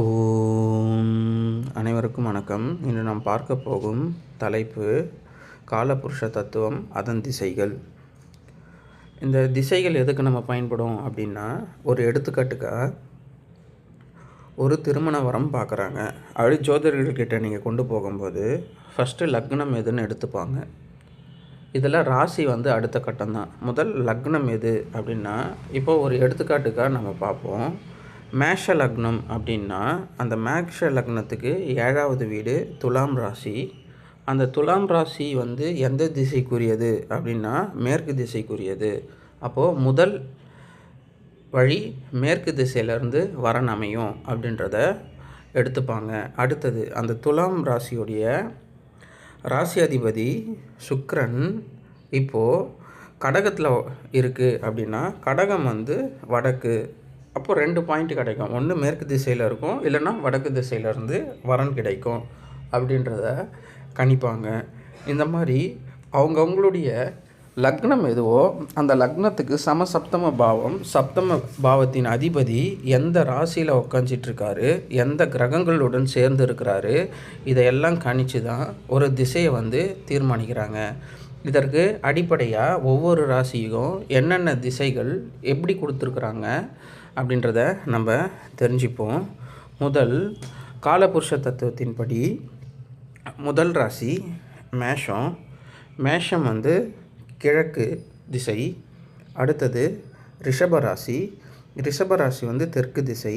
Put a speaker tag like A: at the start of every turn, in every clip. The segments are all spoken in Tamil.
A: ஓம். அனைவருக்கும் வணக்கம். இன்று நாம் பார்க்க போகும் தலைப்பு காலபுருஷ தத்துவம் அதன் திசைகள். இந்த திசைகள் எதுக்கு நம்ம பயன்படும் அப்படின்னா ஒரு எடுத்துக்காட்டுக்காக ஒரு திருமண வரம் பார்க்குறாங்க. அப்படி ஜோதிடர்கள்கிட்ட நீங்கள் கொண்டு போகும்போது ஃபஸ்ட்டு லக்னம் எதுன்னு எடுத்துப்பாங்க. இதில் ராசி வந்து அடுத்த கட்டம் தான். முதல் லக்னம் எது அப்படின்னா இப்போ ஒரு எடுத்துக்காட்டுக்காக நம்ம பார்ப்போம். மேஷ லக்னம் அப்படின்னா அந்த மேஷ லக்னத்துக்கு ஏழாவது வீடு துலாம் ராசி. அந்த துலாம் ராசி வந்து எந்த திசைக்குரியது அப்படின்னா மேற்கு திசைக்குரியது. அப்போது முதல் வழி மேற்கு திசையிலேருந்து வரன் அமையும் அப்படின்றத எடுத்துப்பாங்க. அடுத்தது அந்த துலாம் ராசியுடைய ராசி அதிபதி சுக்ரன் இப்போது கடகத்தில் இருக்குது அப்படின்னா கடகம் வந்து வடக்கு அப்போது ரெண்டு பாயிண்ட் கிடைக்கும். ஒன்று மேற்கு திசையில் இருக்கும். இல்லைன்னா வடக்கு திசையிலேருந்து வரன் கிடைக்கும். அப்படின்றத கணிப்பாங்க. இந்த மாதிரி அவங்கவுங்களுடைய லக்னம் எதுவோ அந்த லக்னத்துக்கு சமசப்தம பாவம் சப்தம பாவத்தின் அதிபதி எந்த ராசியில் உக்காஞ்சிட்ருக்காரு எந்த கிரகங்களுடன் சேர்ந்து இருக்கிறாரு இதையெல்லாம் கணிச்சு தான் ஒரு திசையை வந்து தீர்மானிக்கிறாங்க. இதற்கு அடிப்படையாக ஒவ்வொரு ராசிக்கும் என்னென்ன திசைகள் எப்படி கொடுத்துருக்குறாங்க அப்படின்றத நம்ம தெரிஞ்சுப்போம். முதல் காலபுருஷ தத்துவத்தின்படி முதல் ராசி மேஷம். மேஷம் வந்து கிழக்கு திசை அடுத்தது ரிஷப ராசி. ரிஷப ராசி வந்து தெற்கு திசை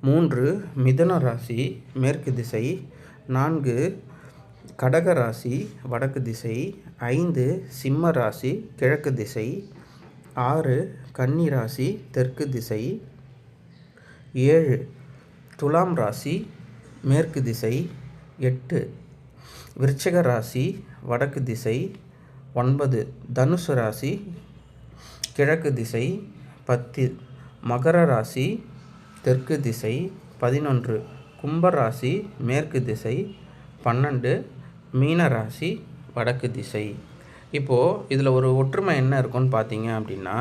A: மூன்று மிதன ராசி மேற்கு திசை நான்கு கடக ராசி வடக்கு திசை ஐந்து சிம்ம ராசி கிழக்கு திசை ஆறு கன்னி ராசி தெற்கு திசை ஏழு துலாம் ராசி மேற்கு திசை எட்டு விருச்சிக ராசி வடக்கு திசை ஒன்பது தனுசு ராசி கிழக்கு திசை பத்து மகர ராசி தெற்கு திசை பதினொன்று கும்பராசி மேற்கு திசை பன்னெண்டு மீன ராசி வடக்கு திசை. இப்போது இதில் ஒரு ஒற்றுமை என்ன இருக்குன்னு பார்த்தீங்க அப்படின்னா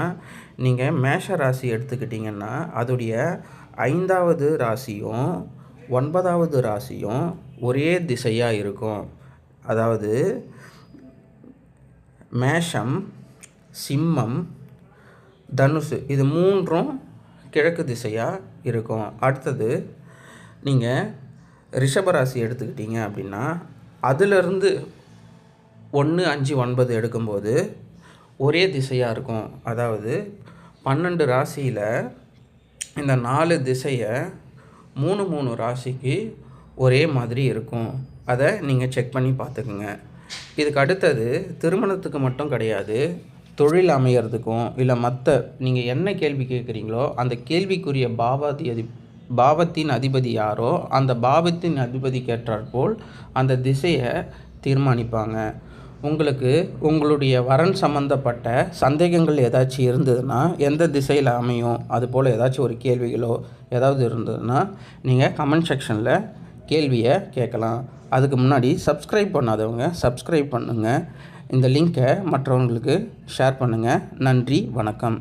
A: நீங்கள் மேஷ ராசி எடுத்துக்கிட்டிங்கன்னா அதோடைய ஐந்தாவது ராசியும் ஒன்பதாவது ராசியும் ஒரே திசையாக இருக்கும். அதாவது மேஷம் சிம்மம் தனுசு இது மூன்றும் கிழக்கு திசையாக இருக்கும். அடுத்தது நீங்கள் ரிஷபராசி எடுத்துக்கிட்டீங்க அப்படின்னா அதிலிருந்து ஒன்று அஞ்சு ஒன்பது எடுக்கும்போது ஒரே திசையாக இருக்கும். அதாவது பன்னெண்டு ராசியில் இந்த நாலு திசையை மூணு மூணு ராசிக்கு ஒரே மாதிரி இருக்கும். அதை நீங்கள் செக் பண்ணி பார்த்துக்குங்க இதுக்கு அடுத்தது திருமணத்துக்கு மட்டும் கிடையாது தொழில் அமையறதுக்கும் இல்லை மற்ற நீங்கள் என்ன கேள்வி கேட்குறீங்களோ அந்த கேள்விக்குரிய பாவாதி பாவத்தின் அதிபதி யாரோ அந்த பாவத்தின் அதிபதி கேட்டாற்போல் அந்த திசையை தீர்மானிப்பாங்க. உங்களுக்கு உங்களுடைய வரன் சம்மந்தப்பட்ட சந்தேகங்கள் ஏதாச்சும் இருந்ததுன்னா எந்த திசையில் அமையும்? அது போல் ஏதாச்சும் ஒரு கேள்விகளோ ஏதாவது இருந்ததுன்னா நீங்கள் கமெண்ட் செக்ஷனில் கேள்வியை கேட்கலாம். அதுக்கு முன்னாடி சப்ஸ்கிரைப் பண்ணாதவங்க சப்ஸ்கிரைப் பண்ணுங்கள் இந்த லிங்க்கை மற்றவங்களுக்கு ஷேர் பண்ணுங்கள் நன்றி வணக்கம்.